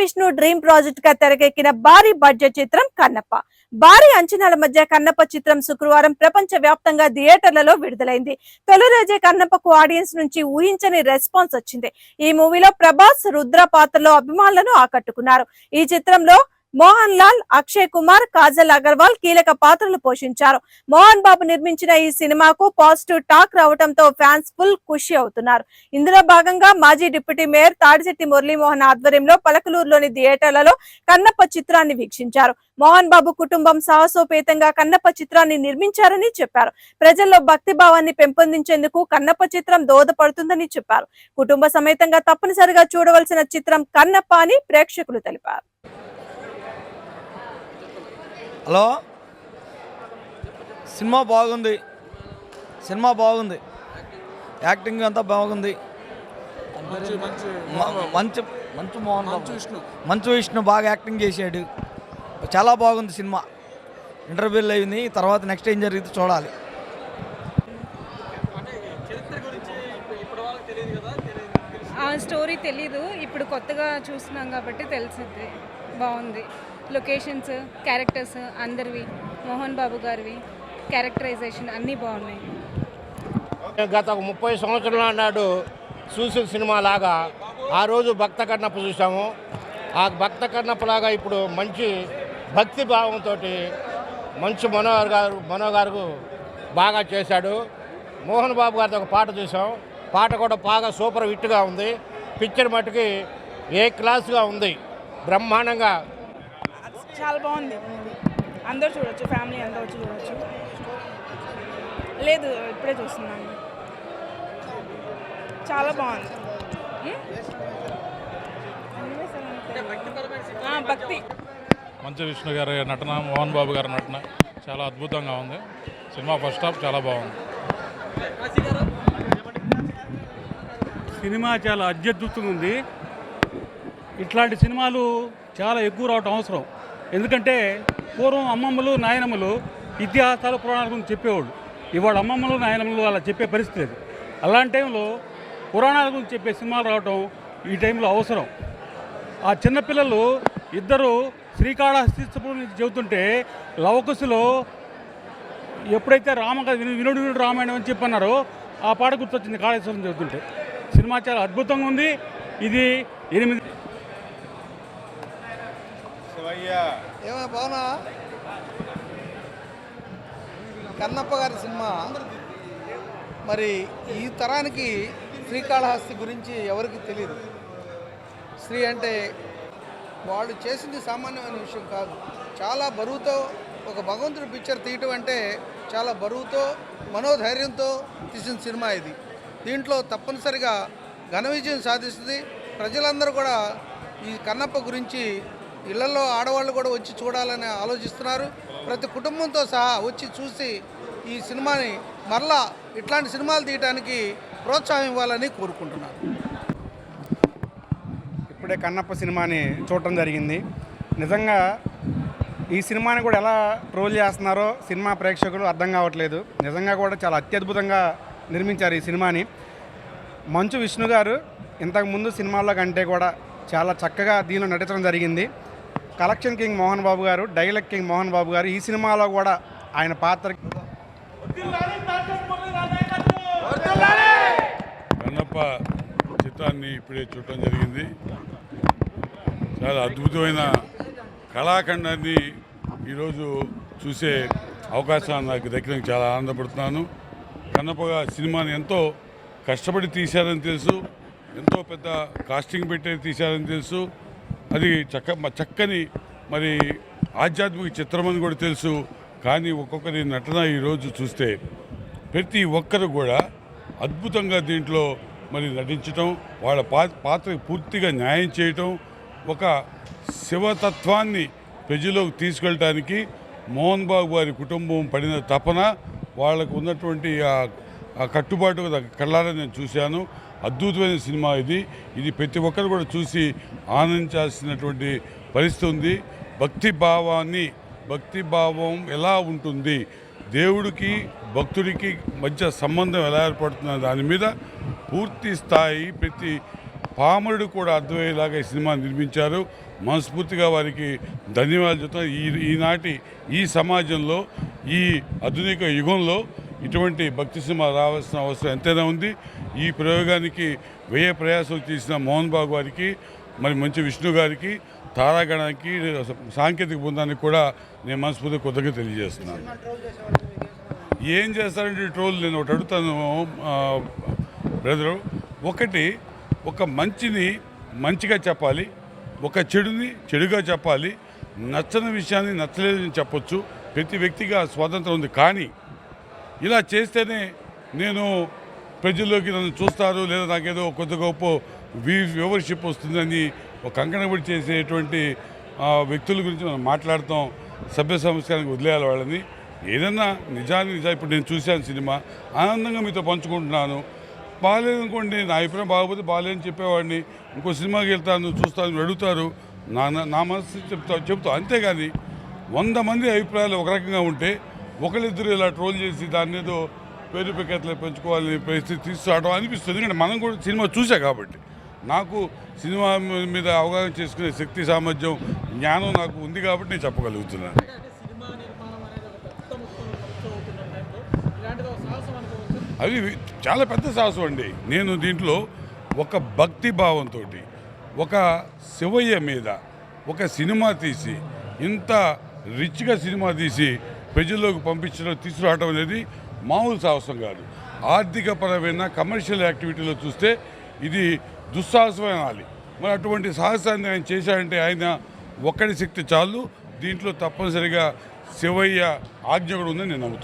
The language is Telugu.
విష్ణు డ్రీమ్ ప్రాజెక్ట్గా తెరకెక్కిన భారీ బడ్జెట్ చిత్రం కన్నప్ప. భారీ అంచనాల మధ్య కన్నప్ప చిత్రం శుక్రవారం ప్రపంచ వ్యాప్తంగా థియేటర్లలో విడుదలైంది. తొలి రోజే కన్నప్పకు ఆడియన్స్ నుంచి ఊహించని రెస్పాన్స్ వచ్చింది. ఈ మూవీలో ప్రభాస్ రుద్ర పాత్రలో అభిమానులను ఆకట్టుకున్నారు. ఈ చిత్రంలో మోహన్ లాల్ అక్షయ్ కుమార్ కాజల్ అగర్వాల్ కీలక పాత్రలు పోషించారు. మోహన్ బాబు నిర్మించిన ఈ సినిమాకు పాజిటివ్ టాక్ రావడంతో ఫ్యాన్స్ ఫుల్ ఖుషి అవుతున్నారు. ఇందులో భాగంగా మాజీ డిప్యూటీ మేయర్ తాడిశెట్టి మురళీమోహన్ ఆధ్వర్యంలో పలకలూరులోని థియేటర్లలో కన్నప్ప చిత్రాన్ని వీక్షించారు. మోహన్ బాబు కుటుంబం సాహసోపేతంగా కన్నప్ప చిత్రాన్ని నిర్మించారని చెప్పారు. ప్రజల్లో భక్తి భావాన్ని పెంపొందించేందుకు కన్నప్ప చిత్రం దోహదపడుతుందని చెప్పారు. కుటుంబ సమేతంగా తప్పనిసరిగా చూడవలసిన చిత్రం కన్నప్ప అని ప్రేక్షకులు తెలిపారు. హలో? సినిమా బాగుంది. సినిమా బాగుంది. యాక్టింగ్ అంతా బాగుంది. మంచి మంచి మోహన్ విష్ణు. మంచు విష్ణు బాగా యాక్టింగ్ చేశాడు. చాలా బాగుంది సినిమా. ఇంటర్వ్యూలు అయింది తర్వాత నెక్స్ట్ ఏం జరిగింది చూడాలి. ఆ స్టోరీ తెలీదు. ఇప్పుడు కొత్తగా చూస్తున్నాం కాబట్టి తెలిసింది బాగుంది. లొకేషన్స్ క్యారెక్టర్స్ అందరివి మోహన్ బాబు గారివి క్యారెక్టరైజేషన్ అన్నీ బాగున్నాయి. గత ఒక ముప్పై సంవత్సరాల నాడు చూసిన సినిమా లాగా ఆ రోజు భక్త కన్నప్ప చూసాము ఆ భక్త కన్నప్పలాగా ఇప్పుడు మంచి భక్తి భావంతో మంచి మనోహర్ గారు మనోహారు బాగా చేశాడు. మోహన్ బాబు గారితో ఒక పాట చూసాం పాట కూడా బాగా సూపర్ హిట్గా ఉంది. పిక్చర్ మట్టుకి ఏ క్లాస్గా ఉంది? బ్రహ్మాండంగా చాలా బాగుంది. అందరూ చూడొచ్చు ఫ్యామిలీ అందరూ వచ్చి చూడొచ్చు. లేదు ఇప్పుడే చూస్తున్నాను. చాలా బాగుంది. భక్తి. మంచు విష్ణు గారి నటన మోహన్ బాబు గారి నటన చాలా అద్భుతంగా ఉంది. సినిమా ఫస్ట్ హాఫ్ చాలా బాగుంది. సినిమా చాలా అత్యద్భుతంగా ఉంది. ఇట్లాంటి సినిమాలు చాలా ఎక్కువ రావటం అవసరం. ఎందుకంటే పూర్వం అమ్మమ్మలు నాయనమ్మలు ఇతిహాసాలు పురాణాల గురించి చెప్పేవాళ్ళు. ఇవాళ అమ్మమ్మలు నాయనమ్మలు అలా చెప్పే పరిస్థితి లేదు. అలాంటి టైంలో పురాణాల గురించి చెప్పే సినిమాలు రావటం ఈ టైంలో అవసరం. ఆ చిన్నపిల్లలు ఇద్దరు శ్రీకాళహస్తీశ్వరం నుంచి చెబుతుంటే లవకుశలో ఎప్పుడైతే రామ విను- వినుడు వినుడు రామాయణం అని చెప్పన్నారో ఆ పాట గుర్తొచ్చింది కాళేశ్వరం చెబుతుంటే. సినిమా చాలా అద్భుతంగా ఉంది. ఇది ఎనిమిది ఏమైనా బాగున్నా కన్నప్ప గారి సినిమా. మరి ఈ తరానికి శ్రీకాళహస్తి గురించి ఎవరికి తెలియదు శ్రీ అంటే వాళ్ళు చేసింది సామాన్యమైన విషయం కాదు. చాలా బరువుతో ఒక భగవంతుడి పిక్చర్ తీయటం అంటే చాలా బరువుతో మనోధైర్యంతో తీసిన సినిమా ఇది. దీంట్లో తప్పనిసరిగా ఘన విజయం సాధిస్తుంది. ప్రజలందరూ కూడా ఈ కన్నప్ప గురించి ఇళ్ళలో ఆడవాళ్ళు కూడా వచ్చి చూడాలని ఆలోచిస్తున్నారు. ప్రతి కుటుంబంతో సహా వచ్చి చూసి ఈ సినిమాని మరలా ఇట్లాంటి సినిమాలు తీయడానికి ప్రోత్సాహం ఇవ్వాలని కోరుకుంటున్నాను. ఇప్పుడే కన్నప్ప సినిమాని చూడటం జరిగింది. నిజంగా ఈ సినిమాని కూడా ఎలా ట్రోల్ చేస్తున్నారో సినిమా ప్రేక్షకులు అర్థం కావట్లేదు. నిజంగా కూడా చాలా అత్యద్భుతంగా నిర్మించారు ఈ సినిమాని. మంచు విష్ణు గారు ఇంతకు ముందు సినిమాల్లో కంటే కూడా చాలా చక్కగా దీనిలో నటించడం జరిగింది. కలెక్షన్ కింగ్ మోహన్ బాబు గారు డైలాగ్ కింగ్ మోహన్ బాబు గారు ఈ సినిమాలో కూడా ఆయన పాత్ర కన్నప్ప చిత్రాన్ని ఇప్పుడే చూడటం జరిగింది. చాలా అద్భుతమైన కళాఖండాన్ని ఈరోజు చూసే అవకాశం నాకు దక్కినందుకు చాలా ఆనందపడుతున్నాను. కన్నప్పగా సినిమాని ఎంతో కష్టపడి తీశారని తెలుసు ఎంతో పెద్ద కాస్టింగ్ పెట్టి తీశారని తెలుసు. అది చక్క మ- చక్కని మరి ఆధ్యాత్మిక చిత్రం అని కూడా తెలుసు. కానీ ఒక్కొక్కరి నటన ఈరోజు చూస్తే ప్రతి ఒక్కరు కూడా అద్భుతంగా దీంట్లో మరి నటించటం వాళ్ళ పా పాత్ర పూర్తిగా న్యాయం చేయటం ఒక శివతత్వాన్ని ప్రజలోకి తీసుకెళ్ళటానికి మోహన్ బాబు వారి కుటుంబం పడిన తపన వాళ్ళకు ఉన్నటువంటి ఆ- కట్టుబాటు కళ్ళారా నేను చూశాను. అద్భుతమైన సినిమా ఇది. ఇది ప్రతి ఒక్కరు కూడా చూసి ఆనందించాల్సినటువంటి పరిస్థితి ఉంది. భక్తి భావాన్ని భక్తి భావం ఎలా ఉంటుంది దేవుడికి భక్తుడికి మధ్య సంబంధం ఎలా ఏర్పడుతున్న దాని మీద పూర్తి స్థాయి ప్రతి పామరుడు కూడా అర్థమయ్యేలాగా ఈ సినిమా నిర్మించారు. మనస్ఫూర్తిగా వారికి ధన్యవాదాలు చెప్తాను ఈ ఈనాటి ఈ సమాజంలో ఈ ఆధునిక యుగంలో ఇటువంటి భక్తి సినిమా రావాల్సిన అవసరం ఎంతైనా ఉంది. ఈ ప్రయోగానికి వ్యయ ప్రయాసం చేసిన మోహన్ బాబు గారికి మరి మంచి విష్ణు గారికి తారాగణానికి సాంకేతిక బృందానికి కూడా నేను మనస్ఫూర్తి కొద్దిగా తెలియజేస్తున్నాను. ఏం చేస్తారంటే ట్రోల్ నేను ఒకటి అడుగుతాను బ్రదరు. ఒకటి ఒక మంచిని మంచిగా చెప్పాలి ఒక చెడుని చెడుగా చెప్పాలి నచ్చని విషయాన్ని నచ్చలేదని చెప్పొచ్చు. ప్రతి వ్యక్తిగా స్వాతంత్రం ఉంది. కానీ ఇలా చేస్తేనే నేను ప్రజల్లోకి నన్ను చూస్తారు లేదా నాకేదో కొద్ది గొప్ప వ్యూవర్షిప్ వస్తుందని ఒక కంకణబడి చేసేటువంటి వ్యక్తుల గురించి మనం మాట్లాడతాం. సభ్య సంస్కారానికి వదిలేయాలి వాళ్ళని. ఏదన్నా నిజాన్ని నిజా ఇప్పుడు నేను చూశాను సినిమా ఆనందంగా మీతో పంచుకుంటున్నాను. బాగాలేదనుకోండి నా అభిప్రాయం బాగోపోతే బాగాలేదని చెప్పేవాడిని. ఇంకో సినిమాకి వెళ్తాను చూస్తాను అడుగుతారు. నా- నా మనసు చెప్తా చెప్తా అంతేగాని వంద మంది అభిప్రాయాలు ఒక రకంగా ఉంటే ఒకరిద్దరు ఇలా ట్రోల్ చేసి దాన్ని ఏదో పేరు పెకెట్లు పెంచుకోవాలని పరిస్థితి తీసుకురావడం అనిపిస్తుంది. ఎందుకంటే మనం కూడా సినిమా చూసా కాబట్టి. నాకు సినిమా మీద అవగాహన చేసుకునే శక్తి సామర్థ్యం జ్ఞానం నాకు ఉంది కాబట్టి నేను చెప్పగలుగుతున్నాను. అవి చాలా పెద్ద సాహసం అండి. నేను దీంట్లో ఒక భక్తి భావంతో ఒక శివయ్య మీద ఒక సినిమా తీసి ఇంత రిచ్గా సినిమా తీసి ప్రజల్లోకి పంపించడం తీసుకురావడం అనేది మామూలు సాహసం కాదు. ఆర్థికపరమైన కమర్షియల్ యాక్టివిటీలో చూస్తే ఇది దుస్సాహసమైన అనాలి మరి అటువంటి సాహసాన్ని ఆయన చేశాడంటే ఆయన ఒక్కడి శక్తి చాలు. దీంట్లో తప్పనిసరిగా శివయ్య ఆజ్ఞ కూడా ఉందని నేను నమ్ముతున్నాను.